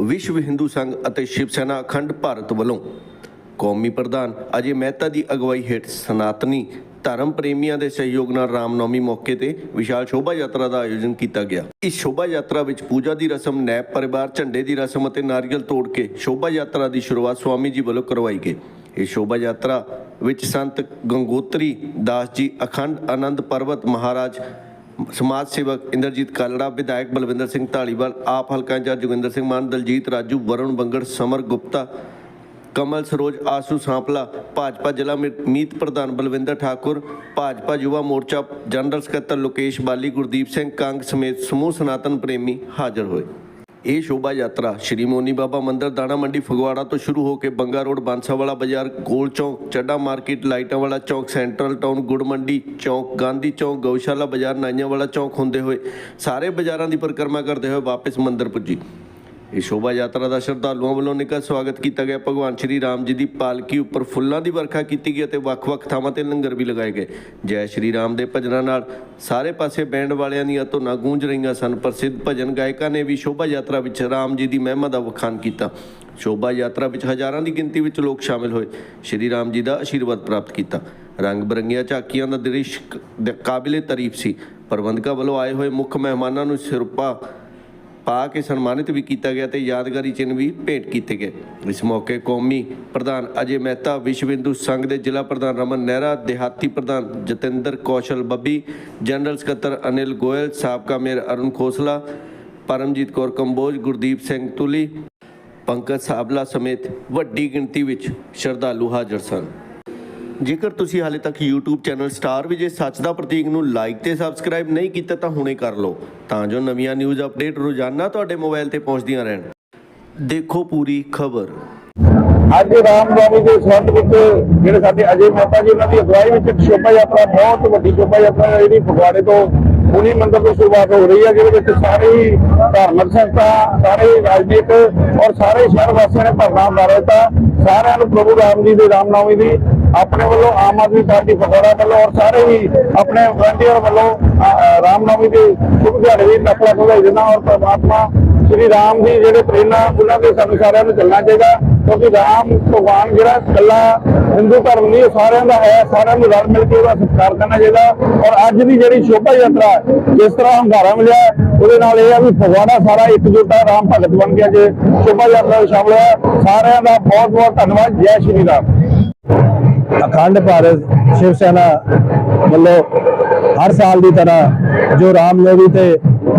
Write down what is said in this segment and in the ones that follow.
ਵਿਸ਼ਵ ਹਿੰਦੂ ਸੰਘ ਅਤੇ ਸ਼ਿਵ ਸੈਨਾ ਅਖੰਡ ਭਾਰਤ ਵੱਲੋਂ ਕੌਮੀ ਪ੍ਰਧਾਨ ਅਜੇ ਮਹਿਤਾ ਦੀ ਅਗਵਾਈ ਹੇਠ ਸਨਾਤਨੀ ਧਰਮ ਪ੍ਰੇਮੀਆਂ ਦੇ ਸਹਿਯੋਗ ਨਾਲ ਰਾਮਨੌਮੀ ਮੌਕੇ ਤੇ ਵਿਸ਼ਾਲ ਸ਼ੋਭਾ ਯਾਤਰਾ ਦਾ ਆਯੋਜਨ ਕੀਤਾ ਗਿਆ। ਇਸ ਸ਼ੋਭਾ ਯਾਤਰਾ ਵਿੱਚ ਪੂਜਾ ਦੀ ਰਸਮ, ਨੈਪ ਪਰਿਵਾਰ, ਝੰਡੇ ਦੀ ਰਸਮ ਅਤੇ ਨਾਰੀਅਲ ਤੋੜ ਕੇ ਸ਼ੋਭਾ ਯਾਤਰਾ ਦੀ ਸ਼ੁਰੂਆਤ ਸਵਾਮੀ ਜੀ ਵੱਲੋਂ ਕਰਵਾਈ ਗਈ। ਇਸ ਸ਼ੋਭਾ ਯਾਤਰਾ ਵਿੱਚ ਸੰਤ ਗੰਗੋਤਰੀ ਦਾਸ ਜੀ ਅਖੰਡ ਆਨੰਦ ਪਰਬਤ ਮਹਾਰਾਜ ਸਮਾਜ ਸੇਵਕ ਇੰਦਰਜੀਤ ਕਾਲੜਾ ਵਿਧਾਇਕ ਬਲਵਿੰਦਰ ਸਿੰਘ ਢਾਲੀਵਾਲ ਆਪ ਹਲਕਾ ਇੰਚਾਰਜ ਜੋਗਿੰਦਰ ਸਿੰਘ ਮਾਨ ਦਲਜੀਤ ਰਾਜੂ ਵਰੁਣ ਬੰਗੜ ਸਮਰ ਗੁਪਤਾ ਕਮਲ ਸਰੋਜ ਆਸੂ ਸਾਂਪਲਾ ਭਾਜਪਾ ਜ਼ਿਲ੍ਹਾ ਮੀ- ਮੀਤ ਪ੍ਰਧਾਨ ਬਲਵਿੰਦਰ ਠਾਕੁਰ ਭਾਜਪਾ ਯੁਵਾ ਮੋਰਚਾ ਜਨਰਲ ਸਕੱਤਰ ਲੋਕੇਸ਼ ਬਾਲੀ ਗੁਰਦੀਪ ਸਿੰਘ ਕੰਗ ਸਮੇਤ ਸਮੂਹ ਸਨਾਤਨ ਪ੍ਰੇਮੀ ਹਾਜ਼ਰ ਹੋਏ ਇਹ ਸ਼ੋਭਾ ਯਾਤਰਾ ਸ਼੍ਰੀ ਮੋਨੀ ਬਾਬਾ ਮੰਦਿਰ ਦਾਣਾ ਮੰਡੀ ਫਗਵਾੜਾ ਤੋਂ ਸ਼ੁਰੂ ਹੋ ਕੇ ਬੰਗਾ ਰੋਡ ਬਾਂਸਾਵਾਲਾ ਬਾਜ਼ਾਰ, ਗੋਲ ਚੌਂਕ, ਚੱਡਾ ਮਾਰਕੀਟ, ਲਾਈਟਾਂ ਵਾਲਾ ਚੌਂਕ, ਸੈਂਟਰਲ ਟਾਊਨ ਗੁੜ ਮੰਡੀ ਚੌਂਕ, ਗਾਂਧੀ ਚੌਂਕ, ਗਊਸ਼ਾਲਾ ਬਾਜ਼ਾਰ, ਨਾਈਆਂ ਵਾਲਾ ਚੌਂਕ ਹੁੰਦੇ ਹੋਏ ਸਾਰੇ ਬਾਜ਼ਾਰਾਂ ਦੀ ਪਰਿਕਰਮਾ ਕਰਦੇ ਹੋਏ ਵਾਪਸ ਮੰਦਿਰ ਪੁੱਜੀ। ਇਹ ਸ਼ੋਭਾ ਯਾਤਰਾ ਦਾ ਸ਼ਰਧਾਲੂਆਂ ਵੱਲੋਂ ਨਿੱਘਾ ਸਵਾਗਤ ਕੀਤਾ ਗਿਆ। ਭਗਵਾਨ ਸ਼੍ਰੀ ਰਾਮ ਜੀ ਦੀ ਪਾਲਕੀ ਉੱਪਰ ਫੁੱਲਾਂ ਦੀ ਵਰਖਾ ਕੀਤੀ ਗਈ ਅਤੇ ਵੱਖ-ਵੱਖ ਥਾਵਾਂ ਤੇ ਲੰਗਰ ਵੀ ਲਗਾਏ ਗਏ। ਜੈ ਸ਼੍ਰੀ ਰਾਮ ਦੇ ਭਜਨਾਂ ਨਾਲ ਸਾਰੇ ਪਾਸੇ ਬੈਂਡ ਵਾਲਿਆਂ ਦੀਆਂ ਧੁਨਾਂ ਗੂੰਜ ਰਹੀਆਂ ਸਨ ਪ੍ਰਸਿੱਧ ਭਜਨ ਗਾਇਕਾਂ ਨੇ ਵੀ ਸ਼ੋਭਾ ਯਾਤਰਾ ਵਿੱਚ ਰਾਮ ਜੀ ਦੀ ਮਹਿਮਾ ਦਾ ਵਖਾਣ ਕੀਤਾ। ਸ਼ੋਭਾ ਯਾਤਰਾ ਵਿੱਚ ਹਜ਼ਾਰਾਂ ਦੀ ਗਿਣਤੀ ਵਿੱਚ ਲੋਕ ਸ਼ਾਮਿਲ ਹੋਏ। ਸ਼੍ਰੀ ਰਾਮ ਜੀ ਦਾ ਆਸ਼ੀਰਵਾਦ ਪ੍ਰਾਪਤ ਕੀਤਾ। ਰੰਗ ਬਰੰਗੀਆਂ ਝਾਕੀਆਂ ਦਾ ਦ੍ਰਿਸ਼ ਦੇ ਕਾਬਿਲੇ ਤਾਰੀਫ ਸੀ। ਪ੍ਰਬੰਧਕਾਂ ਵੱਲੋਂ ਆਏ ਹੋਏ ਮੁੱਖ ਮਹਿਮਾਨਾਂ ਨੂੰ ਸਿਰਪਾ ਪਾ ਕੇ ਸਨਮਾਨਿਤ ਵੀ ਕੀਤਾ ਗਿਆ ਤੇ ਯਾਦਗਾਰੀ ਚਿੰਨ੍ਹ ਵੀ ਭੇਟ ਕੀਤੇ ਗਏ। ਇਸ ਮੌਕੇ ਕੌਮੀ ਪ੍ਰਧਾਨ ਅਜੇ ਮਹਿਤਾ ਵਿਸ਼ਵ ਹਿੰਦੂ ਸੰਘ ਦੇ ਜ਼ਿਲ੍ਹਾ ਪ੍ਰਧਾਨ ਰਮਨ ਨਹਿਰਾ, ਦਿਹਾਤੀ ਪ੍ਰਧਾਨ ਜਤਿੰਦਰ ਕੌਸ਼ਲ ਬੱਬੀ, ਜਨਰਲ ਸਕੱਤਰ ਅਨਿਲ ਗੋਇਲ, ਸਾਬਕਾ ਮੇਅਰ ਅਰੁਣ ਖੋਸਲਾ, ਪਰਮਜੀਤ ਕੌਰ ਕੰਬੋਜ, ਗੁਰਦੀਪ ਸਿੰਘ ਤੁਲੀ ਪੰਕਜ ਸਾਬਲਾ ਸਮੇਤ ਵੱਡੀ ਗਿਣਤੀ ਵਿੱਚ ਸ਼ਰਧਾਲੂ ਹਾਜ਼ਰ ਸਨ। ਜੇਕਰ ਤੁਸੀਂ ਹਾਲੇ ਤੱਕ YouTube ਚੈਨਲ ਸਟਾਰ ਵਿਜੇ ਸੱਚ ਦਾ ਪ੍ਰਤੀਕ ਨੂੰ ਲਾਈਕ ਤੇ ਸਬਸਕ੍ਰਾਈਬ ਨਹੀਂ ਕੀਤਾ ਤਾਂ ਹੁਣੇ ਕਰ ਲਓ। ਤਾਂ ਜੋ ਨਵੀਆਂ ਨਿਊਜ਼ ਅਪਡੇਟ ਰੋਜ਼ਾਨਾ ਤੁਹਾਡੇ ਮੋਬਾਈਲ ਤੇ ਪਹੁੰਚਦੀਆਂ ਰਹਿਣ। ਦੇਖੋ ਪੂਰੀ ਖਬਰ। ਅੱਜ ਰਾਮਨਵਮੀ ਦੇ ਸੰਬੰਧ ਵਿੱਚ ਜਿਹੜੇ ਸਾਡੇ ਅਜੇ ਮਹਿਤਾ ਜੀ ਉਹਨਾਂ ਦੀ ਅਗਵਾਈ ਵਿੱਚ ਇੱਕ ਸ਼ੋਭਾ ਯਾਤਰਾ, ਬਹੁਤ ਵੱਡੀ ਸ਼ੋਭਾ ਯਾਤਰਾ ਜਿਹੜੀ ਫਗਵਾੜੇ ਤੋਂ ਪੁਨੀ ਮੰਦਰ ਤੋਂ ਸ਼ੁਰੂਆਤ ਹੋ ਰਹੀ ਹੈ, ਜਿਹਦੇ ਵਿੱਚ ਸਾਰੇ ਧਾਰਮਿਕ ਸੰਸਥਾ ਸਾਰੇ ਰਾਜਨੀਤਿਕ ਔਰ ਸਾਰੇ ਸ਼ਹਿਰ ਵਾਸੀਆਂ ਨੇ ਭਰਨਾ ਮਾਰਿਆ ਤਾਂ ਸਾਰਿਆਂ ਨੂੰ ਪ੍ਰਭੂ ਰਾਮ ਜੀ ਦੇ ਰਾਮਨਵਮੀ ਦੀ ਆਪਣੇ ਵੱਲੋਂ ਆਮ ਆਦਮੀ ਪਾਰਟੀ ਫਗਵਾੜਾ ਵੱਲੋਂ ਔਰ ਸਾਰੇ ਹੀ ਆਪਣੇ ਵਲੰਟੀਅਰ ਵੱਲੋਂ ਅ, ਅ, ਦੇ ਸ਼ੁਭ ਦਿਹਾੜੇ ਦੀ ਲੱਖ ਲੱਖ ਵਧਾਈ ਦਿੰਦਾ ਔਰ ਪ੍ਰਮਾਤਮਾ ਸ਼੍ਰੀ ਰਾਮ ਦੀ ਜਿਹੜੇ ਪ੍ਰੇਰਣਾ ਉਹਨਾਂ ਦੇ ਸਾਨੂੰ ਸਾਰਿਆਂ ਨੂੰ ਚੱਲਣਾ ਚਾਹੀਦਾ। ਕਿਉਂਕਿ ਰਾਮ ਭਗਵਾਨ ਜਿਹੜਾ ਇਕੱਲਾ ਹਿੰਦੂ ਧਰਮ ਨਹੀਂ ਇਹ ਸਾਰਿਆਂ ਦਾ ਹੈ ਸਾਰਿਆਂ ਨੂੰ ਰਲ ਮਿਲ ਕੇ ਉਹਦਾ ਸਤਿਕਾਰ ਕਰਨਾ ਚਾਹੀਦਾ। ਔਰ ਅੱਜ ਦੀ ਜਿਹੜੀ ਸ਼ੋਭਾ ਯਾਤਰਾ ਜਿਸ ਤਰ੍ਹਾਂ ਹੰਗਾਰਾ ਮਿਲਿਆ ਉਹਦੇ ਨਾਲ ਇਹ ਆ ਵੀ ਫਗਵਾੜਾ ਸਾਰਾ ਇਕਜੁੱਟ ਹੈ ਰਾਮ ਭਗਤ ਬਣ ਗਿਆ ਅੱਜ ਸ਼ੋਭਾ ਯਾਤਰਾ ਵਿੱਚ ਸ਼ਾਮਲ ਹੋਇਆ। ਸਾਰਿਆਂ ਦਾ ਬਹੁਤ ਬਹੁਤ ਧੰਨਵਾਦ। ਜੈ ਸ਼੍ਰੀ ਰਾਮ। ਅਖੰਡ ਭਾਰਤ ਸ਼ਿਵ ਸੈਨਾ ਵੱਲੋਂ ਹਰ ਸਾਲ ਦੀ ਤਰ੍ਹਾਂ ਜੋ ਰਾਮਨਵਮੀ ਤੇ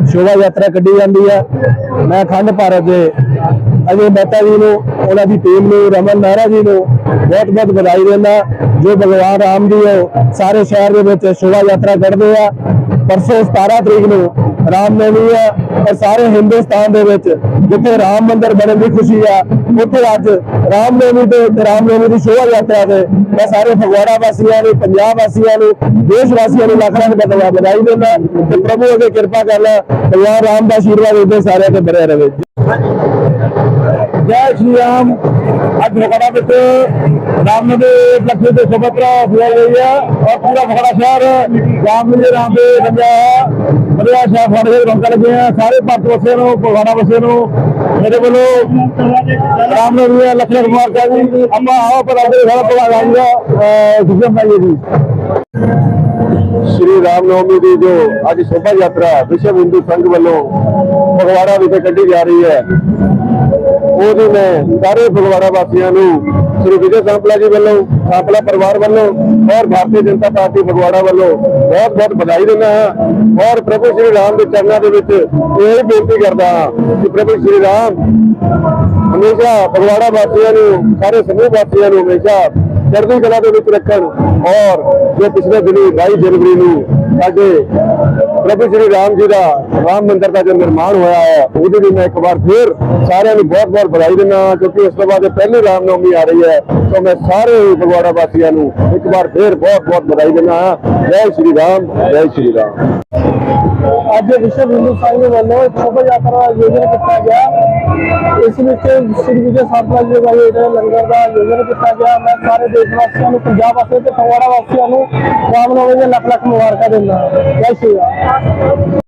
ਸ਼ੋਭਾ ਯਾਤਰਾ ਕੱਢੀ ਜਾਂਦੀ ਹੈ, ਮੈਂ ਅਖੰਡ ਭਾਰਤ ਦੇ ਅਜੇ ਮਹਿਤਾ ਜੀ ਨੂੰ ਉਹਨਾਂ ਦੀ ਟੀਮ ਨੂੰ ਰਮਨ ਮਹਿਰਾ ਜੀ ਨੂੰ ਬਹੁਤ ਬਹੁਤ ਵਧਾਈ ਦਿੰਦਾ। ਜੋ ਭਗਵਾਨ ਰਾਮ ਦੀ ਉਹ ਸਾਰੇ ਸ਼ਹਿਰ ਦੇ ਵਿੱਚ ਸ਼ੋਭਾ ਯਾਤਰਾ ਕੱਢਦੇ ਆ। ਪਰਸੋਂ 17 ਤਰੀਕ ਨੂੰ ਰਾਮਨਵਮੀ ਹੈ ਔਰ ਸਾਰੇ ਹਿੰਦੁਸਤਾਨ ਦੇ ਵਿੱਚ ਜਿੱਥੇ ਰਾਮ ਮੰਦਿਰ ਬਣਨ ਦੀ ਖੁਸ਼ੀ ਆ, ਉੱਥੇ ਅੱਜ ਰਾਮ ਰਾਮਨਵਮੀ ਤੇ ਰਾਮ ਰਾਮਨਵਮੀ ਦੀ ਸ਼ੋਭਾ ਯਾਤਰਾ ਤੇ ਮੈਂ ਸਾਰੇ ਫਗਵਾੜਾ ਵਾਸੀਆਂ ਨੂੰ, ਪੰਜਾਬ ਵਾਸੀਆਂ ਨੂੰ, ਦੇਸ਼ ਵਾਸੀਆਂ ਨੂੰ ਲੱਖ ਲੱਖ ਧੰਨਵਾਦ ਵਧਾਈ ਦਿੰਦਾ। ਤੇ ਪ੍ਰਭੂ ਅੱਗੇ ਕਿਰਪਾ ਕਰ ਲੈ ਭਗਵਾਨ ਰਾਮ ਦਾ ਆਸ਼ੀਰਵਾਦ ਉਹਦੇ ਸਾਰਿਆਂ ਤੇ ਬਣਿਆ ਰਹੇ। ਜੈ ਸ਼੍ਰੀ ਰਾਮ। ਅੱਜ ਫਗਵਾੜਾ ਵਿੱਚ ਰਾਮ ਦੇ ਲక్ష్ਮੀ ਦੇ ਸੁਭਤਰਾ ਹੋਈ ਗਈ ਹੈ ਔਰ ਪੂਰਾ ਫਗਵਾੜਾ ਸ਼ਹਿਰ ਰਾਮ ਜੀ ਦੇ ਨਾਮ ਸ਼ਹਿਰ ਫਗਵਾੜੇ ਰੌਣਕਾਂ ਲੱਗੇ ਸਾਰੇ ਭਾਰਤ ਵਾਸੀਆਂ ਨੂੰ, ਫਗਵਾੜਾ ਵਾਸੀਆਂ ਨੂੰ, ਮੇਰੇ ਵੱਲੋਂ ਰਾਮ ਨੇ ਲੱਖ ਲੱਖ ਮੁਬਾਰਕਾਂ ਜੀ। ਆਪਾਂ ਆਓ ਪਰ ਆਪਣੇ ਸਾਰਾ ਭਗਵਾਨ ਰਾਮ ਦਾ ਖੁਸ਼ੀਆਂ ਜੀ। ਸ਼੍ਰੀ ਰਾਮ ਨਵਮੀ ਦੀ ਜੋ ਅੱਜ ਸ਼ੋਭਾ ਯਾਤਰਾ ਵਿਸ਼ਵ ਹਿੰਦੂ ਸੰਘ ਵੱਲੋਂ ਫਗਵਾੜਾ ਵਿਖੇ ਕੱਢੀ ਜਾ ਰਹੀ ਹੈ। ਉਹਦੀ ਮੈਂ ਸਾਰੇ ਫਗਵਾੜਾ ਵਾਸੀਆਂ ਨੂੰ, ਸ੍ਰੀ ਵਿਜੇ ਸੰਪਲਾ ਜੀ ਵੱਲੋਂ, ਸੰਪਲਾ ਪਰਿਵਾਰ ਵੱਲੋਂ ਔਰ ਭਾਰਤੀ ਜਨਤਾ ਪਾਰਟੀ ਫਗਵਾੜਾ ਵੱਲੋਂ ਬਹੁਤ ਬਹੁਤ ਵਧਾਈ ਦਿੰਦਾ ਹਾਂ ਔਰ ਪ੍ਰਭੂ ਸ਼੍ਰੀ ਰਾਮ ਦੇ ਚਰਨਾਂ ਦੇ ਵਿੱਚ ਇਹ ਬੇਨਤੀ ਕਰਦਾ ਹਾਂ ਕਿ ਪ੍ਰਭੂ ਸ਼੍ਰੀ ਰਾਮ ਹਮੇਸ਼ਾ ਫਗਵਾੜਾ ਵਾਸੀਆਂ ਨੂੰ, ਸਾਰੇ ਸਮੂਹ ਵਾਸੀਆਂ ਨੂੰ ਹਮੇਸ਼ਾ ਚੜ੍ਹਦੀ ਕਲਾ ਦੇ ਵਿੱਚ ਰੱਖਣ ਔਰ ਜੋ ਪਿਛਲੇ ਦਿਨੀ 22 ਜਨਵਰੀ ਨੂੰ ਸਾਡੇ ਪ੍ਰਭੂ ਸ਼੍ਰੀ ਰਾਮ ਜੀ ਦਾ ਰਾਮ ਮੰਦਿਰ ਦਾ ਜੋ ਨਿਰਮਾਣ ਹੋਇਆ ਹੈ, ਉਹਦੇ ਲਈ ਮੈਂ ਇੱਕ ਵਾਰ ਫਿਰ ਸਾਰਿਆਂ ਨੂੰ ਬਹੁਤ ਬਹੁਤ ਵਧਾਈ ਦਿੰਦਾ ਹਾਂ, ਕਿਉਂਕਿ ਉਸ ਤੋਂ ਬਾਅਦ ਇਹ ਪਹਿਲੀ ਰਾਮ ਨਵਮੀ ਆ ਰਹੀ ਹੈ। ਸੋ ਮੈਂ ਸਾਰੇ ਫਗਵਾੜਾ ਵਾਸੀਆਂ ਨੂੰ ਇੱਕ ਵਾਰ ਫਿਰ ਬਹੁਤ ਬਹੁਤ ਵਧਾਈ ਦਿੰਦਾ ਹਾਂ। ਜੈ ਸ਼੍ਰੀ ਰਾਮ, ਜੈ ਸ਼੍ਰੀ ਰਾਮ। ਅੱਜ ਵਿਸ਼ਵ ਹਿੰਦੂ ਸੰਘ ਵੱਲੋਂ ਇੱਕ ਸ਼ੋਭਾ ਯਾਤਰਾ ਦਾ ਆਯੋਜਨ ਕੀਤਾ ਗਿਆ। ਇਸ ਵਿੱਚ ਸ੍ਰੀ ਵਿਜੇ ਸਾਹਿਬ ਜੀ ਦਾ ਜਿਹੜਾ ਲੰਗਰ ਦਾ ਆਯੋਜਨ ਕੀਤਾ ਗਿਆ। ਮੈਂ ਸਾਰੇ ਦੇਸ਼ ਵਾਸੀਆਂ ਨੂੰ, ਪੰਜਾਬ ਵਾਸੀਆਂ ਤੇ ਫਗਵਾੜਾ ਵਾਸੀਆਂ ਨੂੰ ਰਾਮ ਨਵਮੀ ਦੀਆਂ ਲੱਖ ਲੱਖ ਮੁਬਾਰਕਾਂ ਦਿੰਦਾ ਜੈ ਸ਼੍ਰੀ ਰਾਮ।